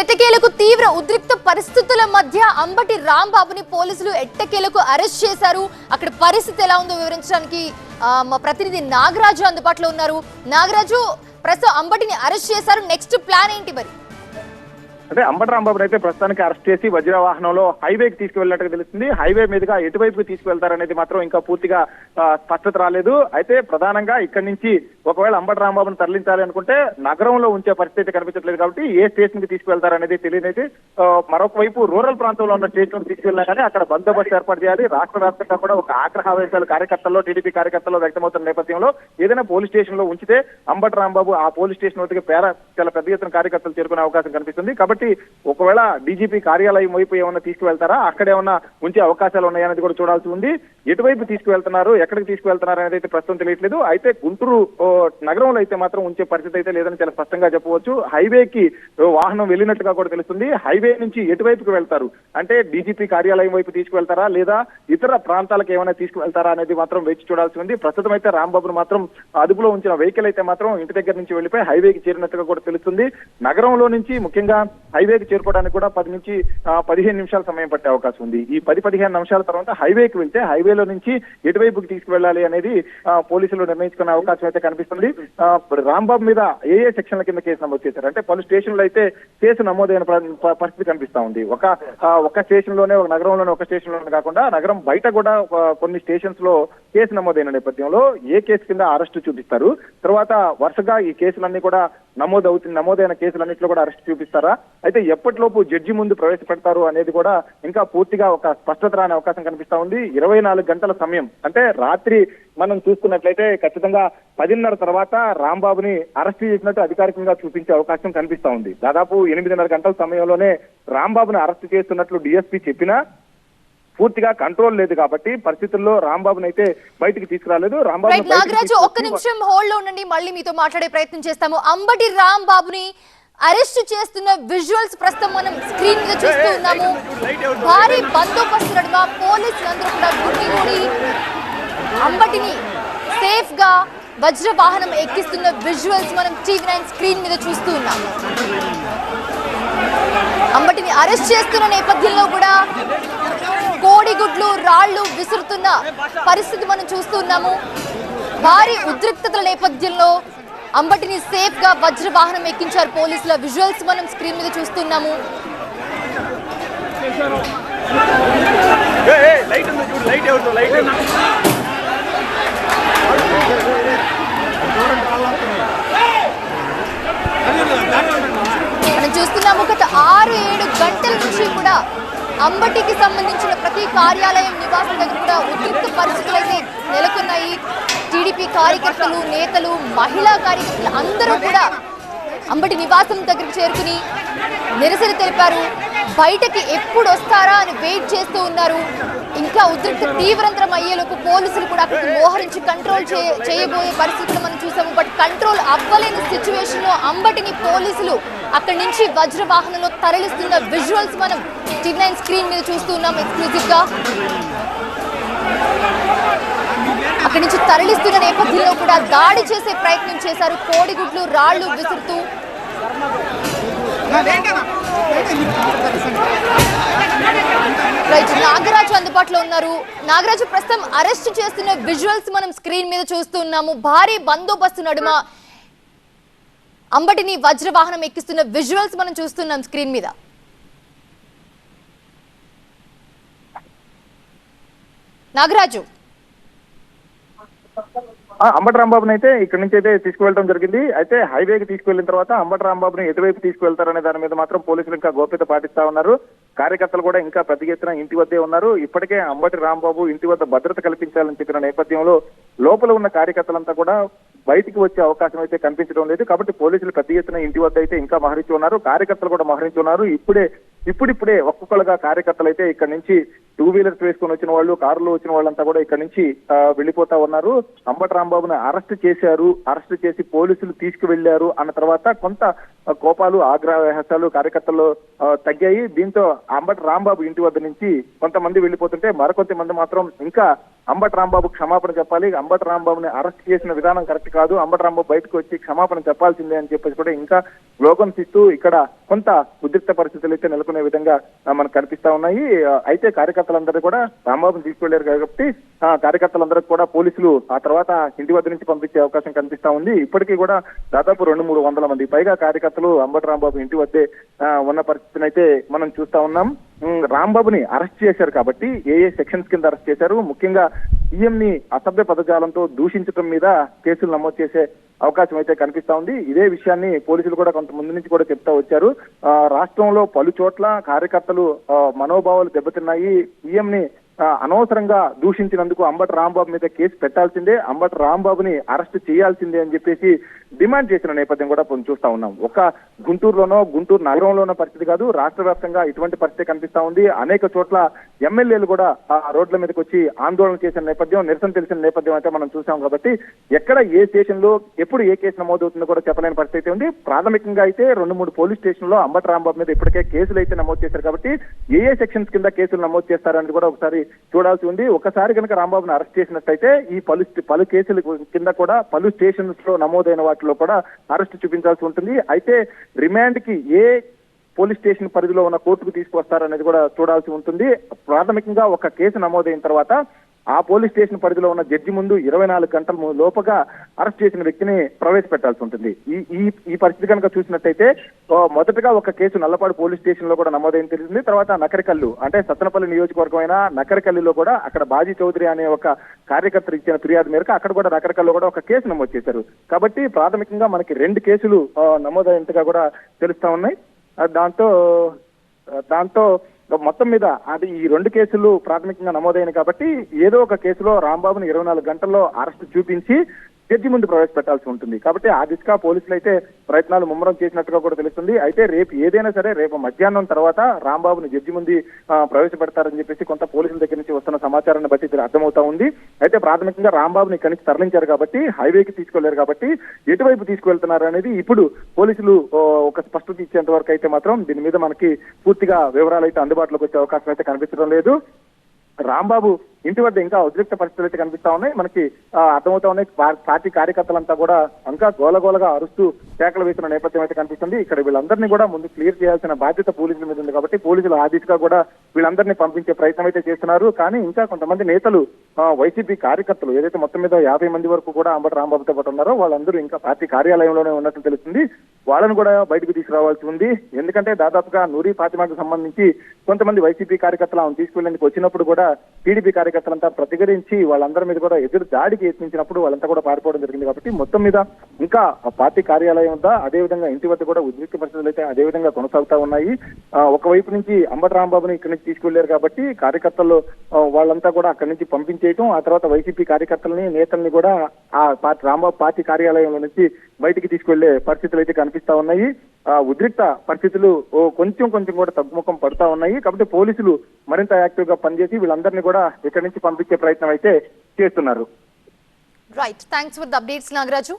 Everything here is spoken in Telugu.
ఎట్టకేలకు తీవ్ర ఉద్రిక్త పరిస్థితుల మధ్య అంబటి రాంబాబుని పోలీసులు ఎట్టకేలకు అరెస్ట్ చేశారు. అక్కడ పరిస్థితి ఎలా ఉందో వివరించడానికి మా ప్రతినిధి నాగరాజు అందుబాటులో ఉన్నారు. నాగరాజు ప్రస్తుతం అంబటిని అరెస్ట్ చేశారు. నెక్స్ట్ ప్లాన్ ఏంటి మరి? అంటే అంబటి రాంబాబు అయితే ప్రస్తుతానికి అరెస్ట్ చేసి వజ్ర వాహనంలో హైవేకి తీసుకువెళ్ళినట్టుగా తెలుస్తుంది. హైవే మీదుగా ఎటువైపుకి తీసుకువెళ్తారనేది మాత్రం ఇంకా పూర్తిగా స్పష్టత రాలేదు. అయితే ప్రధానంగా ఇక్కడి నుంచి ఒకవేళ అంబటి రాంబాబును తరలించాలి అనుకుంటే నగరంలో ఉంచే పరిస్థితి కనిపించట్లేదు కాబట్టి ఏ స్టేషన్కి తీసుకువెళ్తారనేది తెలియనైతే ఆ, మరొక వైపు రూరల్ ప్రాంతంలో ఉన్న స్టేషన్ తీసుకెళ్ళినా కానీ అక్కడ బందోబస్తు ఏర్పాటు చేయాలి. రాష్ట్ర వ్యాప్తంగా కూడా ఒక ఆగ్రహావేశాలు కార్యకర్తల్లో టీడీపీ కార్యకర్తల్లో వ్యక్తమవుతున్న నేపథ్యంలో ఏదైనా పోలీస్ స్టేషన్లో ఉంచితే అంబటి రాంబాబు ఆ పోలీస్ స్టేషన్ వద్దకు పేర చాలా పెద్ద ఎత్తున కార్యకర్తలు చేరుకునే అవకాశం కనిపిస్తుంది. కాబట్టి ఒకవేళ డీజీపీ కార్యాలయం వైపు ఏమైనా తీసుకువెళ్తారా? అక్కడ ఏమన్నా ఉంచే అవకాశాలు ఉన్నాయనేది కూడా చూడాల్సి ఉంది. ఎటువైపు తీసుకువెళ్తున్నారు ఎక్కడికి తీసుకువెళ్తున్నారు అనేది అయితే ప్రస్తుతం తెలియట్లేదు. అయితే గుంటూరు ఓ, నగరంలో అయితే మాత్రం ఉంచే పరిస్థితి అయితే లేదని చాలా స్పష్టంగా చెప్పవచ్చు. హైవేకి కి వాహనం వెళ్ళినట్టుగా కూడా తెలుస్తుంది. హైవే నుంచి ఎటువైపుకి వెళ్తారు? అంటే డీజీపీ కార్యాలయం వైపు తీసుకువెళ్తారా? లేదా ఇతర ప్రాంతాలకు ఏమైనా తీసుకువెళ్తారా అనేది మాత్రం వేచి చూడాల్సి ఉంది. ప్రస్తుతం అయితే రాంబాబును మాత్రం అదుపులో ఉంచిన వెహికల్ అయితే మాత్రం ఇంటి దగ్గర నుంచి వెళ్ళిపోయి హైవేకి చేరినట్టుగా కూడా తెలుస్తుంది. నగరంలో నుంచి ముఖ్యంగా హైవేకి చేరుకోవడానికి కూడా పది నుంచి పదిహేను నిమిషాల సమయం పట్టే అవకాశం ఉంది. ఈ పది పదిహేను నిమిషాల తర్వాత హైవేకి వెళ్తే హైవేలో నుంచి ఎటువైపుకి తీసుకువెళ్ళాలి అనేది పోలీసులు నిర్ణయించుకునే అవకాశం అయితే కనిపిస్తుంది. రాంబాబు మీద ఏ ఏ సెక్షన్ల కింద కేసు నమోదు చేశారు? అంటే పలు స్టేషన్లు అయితే కేసు నమోదైన పరిస్థితి కనిపిస్తా ఉంది. ఒక ఒక స్టేషన్లోనే ఒక నగరంలోనే ఒక స్టేషన్లోనే కాకుండా నగరం బయట కూడా కొన్ని స్టేషన్స్లో కేసు నమోదైన నేపథ్యంలో ఏ కేసు కింద అరెస్ట్ చూపిస్తారు? తర్వాత వరుసగా ఈ కేసులన్నీ కూడా నమోదవుతుంది నమోదైన కేసులన్నింటిలో కూడా అరెస్ట్ చూపిస్తారా? అయితే ఎప్పటిలోపు జడ్జి ముందు ప్రవేశపెడతారు అనేది కూడా ఇంకా పూర్తిగా ఒక స్పష్టత రాని అవకాశం కనిపిస్తా ఉంది. ఇరవై నాలుగు గంటల సమయం అంటే రాత్రి మనం చూసుకున్నట్లయితే ఖచ్చితంగా పదిన్నర తర్వాత రాంబాబుని అరెస్ట్ చేసినట్టు అధికారికంగా చూపించే అవకాశం కనిపిస్తా ఉంది. దాదాపు ఎనిమిదిన్నర గంటల సమయంలోనే రాంబాబుని అరెస్ట్ చేస్తున్నట్లు డిఎస్పీ చెప్పినా పూర్తిగా కంట్రోల్ లేదు కాబట్టి పరిస్థితుల్లో రాంబాబుని అయితే బయటికి తీసుకురాలేదు. రాంబాబు నాగరాజు ఒక్క నిమిషం హోల్డ్లో ఉండండి మళ్ళీ మీతో మాట్లాడే ప్రయత్నం చేస్తాము. అంబటి రాంబాబుని అరెస్ట్ చేస్తున్న విజువల్స్ ప్రస్తుతం మనం స్క్రీన్ మీద చూస్తూ ఉన్నాము. భారీ బందోబస్తు నడుమ పోలీసులందరూ కూడా గుడ్డిగూడి అంబటిని సేఫ్గా వజ్ర వాహనం ఎక్కిస్తున్న విజువల్స్ మనం టీవీ నైన్ స్క్రీన్ మీద చూస్తూ ఉన్నాం అంబటిని అరెస్ట్ చేస్తున్న నేపథ్యంలో కూడా కోడిగుడ్లు రాళ్ళు విసురుతున్న పరిస్థితి మనం చూస్తున్నాము. భారీ ఉద్రిక్తతల నేపథ్యంలో అంబటిని సేఫ్గా వజ్ర వాహనం ఎక్కించారు పోలీసుల విజువల్స్ మనం స్క్రీన్ మీద చూస్తున్నాము. మనం చూస్తున్నాము గత ఆరు ఏడు గంటల నుంచి కూడా అంబటికి సంబంధించిన ప్రతి కార్యాలయం నివాసం దగ్గర కూడా ఉద్రిక్త పరిస్థితులు అయితే నెలకొన్నాయి. టీడీపీ కార్యకర్తలు నేతలు మహిళా కార్యకర్తలు అందరూ కూడా అంబటి నివాసం దగ్గరికి చేరుకుని నిరసన తెలిపారు. బయటకి ఎప్పుడు వస్తారా అని వెయిట్ చేస్తూ ఉన్నారు. ఇంకా ఉద్రిక్త తీవ్రంతరం అయ్యేలోపు పోలీసులు కూడా అక్కడికి మోహరించి కంట్రోల్ చే- చేయబోయే పరిస్థితులు మనం చూసాము. బట్ కంట్రోల్ అవ్వలేని సిచ్యువేషన్లో అంబటిని పోలీసులు అక్కడి నుంచి వజ్ర వాహనంలో తరలిస్తున్న విజువల్స్ మనం టీవీ నైన్ స్క్రీన్ మీద చూస్తూ ఉన్నాం అక్కడి నుంచి తరలిస్తున్న నేపథ్యంలో కూడా దాడి చేసే ప్రయత్నం చేశారు. కోడిగుడ్లు రాళ్ళు విసురుతూ. రైట్ నాగరాజు అందుబాటులో ఉన్నారు. నాగరాజు ప్రస్తుతం అరెస్ట్ చేస్తున్న విజువల్స్ మనం స్క్రీన్ మీద చూస్తూ ఉన్నాము. భారీ బందోబస్తు నడుమ అంబటిని వజ్రవాహనం ఎక్కిస్తున్న విజువల్స్ మనం చూస్తున్నాం స్క్రీన్ మీద. నాగరాజు. అంబటి రాంబాబుని అయితే ఇక్కడ నుంచి అయితే తీసుకువెళ్ళడం జరిగింది. అయితే హైవేకి తీసుకువెళ్ళిన తర్వాత అంబటి రాంబాబుని ఎటువైపు తీసుకువెళ్తారనే దాని మీద మాత్రం పోలీసులు ఇంకా గోప్యత పాటిస్తా ఉన్నారు. కార్యకర్తలు కూడా ఇంకా పెద్ద ఎత్తున ఇంటి వద్దే ఉన్నారు. ఇప్పటికే అంబటి రాంబాబు ఇంటి వద్ద భద్రత కల్పించాలని చెప్పిన నేపథ్యంలో లోపల ఉన్న కార్యకర్తలంతా కూడా బయటికి వచ్చే అవకాశం అయితే కనిపించడం లేదు. కాబట్టి పోలీసులు పెద్ద ఎత్తున ఇంటి వద్ద అయితే ఇంకా మహరించి ఉన్నారు. కార్యకర్తలు కూడా మహరించి ఉన్నారు. ఇప్పుడే ఇప్పుడిప్పుడే ఒక్కొక్కరుగా కార్యకర్తలు అయితే ఇక్కడ నుంచి టూ వీలర్స్ వేసుకొని వచ్చిన వాళ్ళు కారులో వచ్చిన వాళ్ళంతా కూడా ఇక్కడ నుంచి వెళ్ళిపోతా ఉన్నారు. అంబటి రాంబాబుని అరెస్ట్ చేశారు. అరెస్ట్ చేసి పోలీసులు తీసుకువెళ్ళారు అన్న తర్వాత కొంత కోపాలు ఆగ్రహవేశాలు కార్యకర్తలు తగ్గాయి. దీంతో అంబటి రాంబాబు ఇంటి వద్ద నుంచి కొంతమంది వెళ్ళిపోతుంటే మరికొంతమంది మాత్రం ఇంకా అంబటి రాంబాబు క్షమాపణ చెప్పాలి. అంబటి రాంబాబుని అరెస్ట్ చేసిన విధానం కరెక్ట్ కాదు. అంబటి రాంబాబు బయటకు వచ్చి క్షమాపణ చెప్పాల్సిందే అని చెప్పేసి కూడా ఇంకా లోకం ఇస్తూ ఇక్కడ కొంత ఉద్రిక్త పరిస్థితులు అయితే నెలకొనే విధంగా మనకు కనిపిస్తా ఉన్నాయి. అయితే కార్యకర్తలందరూ కూడా రాంబాబుని తీసుకెళ్ళారు కాబట్టి ఆ కార్యకర్తలందరికీ కూడా పోలీసులు ఆ తర్వాత ఇంటి వద్ద నుంచి పంపించే అవకాశం కనిపిస్తా ఉంది. ఇప్పటికీ కూడా దాదాపు రెండు మూడు వందల మంది. పైగా కార్యకర్తలు అంబటి రాంబాబు ఇంటి వద్దే ఉన్న పరిస్థితిని అయితే మనం చూస్తా ఉన్నాం. రాంబాబుని అరెస్ట్ చేశారు కాబట్టి ఏ ఏ సెక్షన్స్ కింద అరెస్ట్ చేశారు? ముఖ్యంగా సీఎం ని అసభ్య పదజాలంతో దూషించడం మీద కేసులు నమోదు చేసే అవకాశం అయితే కనిపిస్తా ఉంది. ఇదే విషయాన్ని పోలీసులు కూడా కొంత ముందు నుంచి కూడా చెప్తా వచ్చారు. రాష్ట్రంలో పలు చోట్ల కార్యకర్తలు మనోభావాలు దెబ్బతిన్నాయి. సీఎం ని అనవసరంగా దూషించినందుకు అంబటి రాంబాబు మీద కేసు పెట్టాల్సిందే. అంబటి రాంబాబుని అరెస్ట్ చేయాల్సిందే అని చెప్పేసి డిమాండ్ చేసిన నేపథ్యం కూడా మనం చూస్తా ఉన్నాం. ఒక గుంటూరులోనో గుంటూరు నగరంలోనో పరిస్థితి కాదు రాష్ట్ర వ్యాప్తంగా ఇటువంటి పరిస్థితి కనిపిస్తా ఉంది. అనేక చోట్ల ఎమ్మెల్యేలు కూడా ఆ రోడ్ల మీదకి వచ్చి ఆందోళన చేసిన నేపథ్యం నిరసన తెలిసిన నేపథ్యం అయితే మనం చూసాం కాబట్టి ఎక్కడ ఏ స్టేషన్లో ఎప్పుడు ఏ కేసు నమోదవుతుందో కూడా చెప్పలేని పరిస్థితి అయితే ఉంది. ప్రాథమికంగా అయితే రెండు మూడు పోలీస్ స్టేషన్లో అంబటి రాంబాబు మీద ఇప్పటికే కేసులు అయితే నమోదు చేశారు కాబట్టి ఏ ఏ సెక్షన్స్ కింద కేసులు నమోదు చేస్తారని కూడా ఒకసారి చూడాల్సి ఉంది. ఒకసారి కనుక రాంబాబును అరెస్ట్ చేసినట్టయితే ఈ పలు పలు కేసుల కింద కూడా పలు స్టేషన్స్లో నమోదైన వాటిలో కూడా అరెస్ట్ చూపించాల్సి ఉంటుంది. అయితే రిమాండ్కి ఏ పోలీస్ స్టేషన్ పరిధిలో ఉన్న కోర్టుకు తీసుకువస్తారనేది కూడా చూడాల్సి ఉంటుంది. ప్రాథమికంగా ఒక కేసు నమోదైన తర్వాత ఆ పోలీస్ స్టేషన్ పరిధిలో ఉన్న జడ్జి ముందు ఇరవై నాలుగు గంటల లోపగా అరెస్ట్ చేసిన వ్యక్తిని ప్రవేశపెట్టాల్సి ఉంటుంది. ఈ ఈ ఈ పరిస్థితి కనుక చూసినట్టయితే మొదటగా ఒక కేసు నల్లపాడు పోలీస్ స్టేషన్లో కూడా నమోదైన తెలిసింది. తర్వాత నకరికల్లు అంటే సత్తనపల్లి నియోజకవర్గమైన నకరికల్లులో కూడా అక్కడ బాజీ చౌదరి అనే ఒక కార్యకర్త ఇచ్చిన ఫిర్యాదు మేరకు అక్కడ కూడా నకరికల్లో కూడా ఒక కేసు నమోదు చేశారు. కాబట్టి ప్రాథమికంగా మనకి రెండు కేసులు నమోదైనట్టుగా కూడా తెలుస్తా ఉన్నాయి. దాంతో దాంతో మొత్తం మీద అది ఈ రెండు కేసులు ప్రాథమికంగా నమోదైన కాబట్టి ఏదో ఒక కేసులో రాంబాబుని ఇరవై నాలుగు గంటల్లో అరెస్ట్ చూపించి జడ్జి ముందు ప్రవేశపెట్టాల్సి ఉంటుంది. కాబట్టి ఆ దిశగా పోలీసులు అయితే ప్రయత్నాలు ముమ్మరం చేసినట్టుగా కూడా తెలుస్తుంది. అయితే రేపు ఏదైనా సరే రేపు మధ్యాహ్నం తర్వాత రాంబాబుని జడ్జి ముందు ప్రవేశపెడతారని చెప్పేసి కొంత పోలీసుల దగ్గర నుంచి వస్తున్న సమాచారాన్ని బట్టి ఇది అర్థమవుతా ఉంది. అయితే ప్రాథమికంగా రాంబాబుని ఇక్కడి నుంచి తరలించారు కాబట్టి హైవేకి తీసుకెళ్ళారు కాబట్టి ఎటువైపు తీసుకువెళ్తున్నారు అనేది ఇప్పుడు పోలీసులు ఒక స్పష్టత ఇచ్చేంత వరకు అయితే మాత్రం దీని మీద మనకి పూర్తిగా వివరాలు అయితే అందుబాటులోకి వచ్చే అవకాశం అయితే కనిపించడం లేదు. రాంబాబు ఇంటి వద్ద ఇంకా ఉద్రిక్త పరిస్థితులు అయితే కనిపిస్తా ఉన్నాయి. మనకి అర్థమవుతా ఉన్నాయి. పార్టీ కార్యకర్తలంతా కూడా ఇంకా గోలగోలగా అరుస్తూ కేకలు వేసిన నేపథ్యం అయితే కనిపిస్తుంది. ఇక్కడ వీళ్ళందరినీ కూడా ముందు క్లియర్ చేయాల్సిన బాధ్యత పోలీసుల మీద ఉంది కాబట్టి పోలీసులు ఆ దిశగా కూడా వీళ్ళందరినీ పంపించే ప్రయత్నం అయితే చేస్తున్నారు. కానీ ఇంకా కొంతమంది నేతలు వైసీపీ కార్యకర్తలు ఏదైతే మొత్తం మీద యాభై మంది వరకు కూడా అంబటి రాంబాబుతో పాటు ఉన్నారో వాళ్ళందరూ ఇంకా పార్టీ కార్యాలయంలోనే ఉన్నట్టు తెలుస్తుంది. వాళ్ళను కూడా బయటకు తీసుకురావాల్సి ఉంది. ఎందుకంటే దాదాపుగా నూరి ఫాతిమాకు సంబంధించి కొంతమంది వైసీపీ కార్యకర్తలు ఆమె తీసుకువెళ్ళేందుకు వచ్చినప్పుడు కూడా టీడీపీ కార్యకర్తలంతా ప్రతిఘటించి వాళ్ళందరి మీద కూడా ఎదురు దాడికి యత్నించినప్పుడు వాళ్ళంతా కూడా పారిపోవడం జరిగింది కాబట్టి మొత్తం మీద ఇంకా ఆ పార్టీ కార్యాలయం వద్ద అదే విధంగా ఇంటి వద్ద కూడా ఉద్రిక్త పరిస్థితులు అయితే అదే విధంగా కొనసాగుతా ఉన్నాయి. ఒకవైపు నుంచి అంబటి రాంబాబుని ఇక్కడి నుంచి తీసుకెళ్ళారు కాబట్టి కార్యకర్తలు వాళ్ళంతా కూడా అక్కడి నుంచి పంపించేయటం ఆ తర్వాత వైసీపీ కార్యకర్తలని నేతల్ని కూడా ఆ పార్టీ రాంబాబు పార్టీ కార్యాలయంలో నుంచి బయటికి తీసుకువెళ్ళే పరిస్థితులు అయితే కనిపిస్తా ఉన్నాయి. ఆ ఉద్రిక్త పరిస్థితులు ఓ కొంచెం కొంచెం కూడా తగ్గుముఖం పడతా ఉన్నాయి. కాబట్టి పోలీసులు మరింత యాక్టివ్గా పనిచేసి వీళ్ళందరినీ కూడా ఇక్కడి నుంచి పంపించే ప్రయత్నం అయితే చేస్తున్నారు. Right thanks for the updates Nagaraju.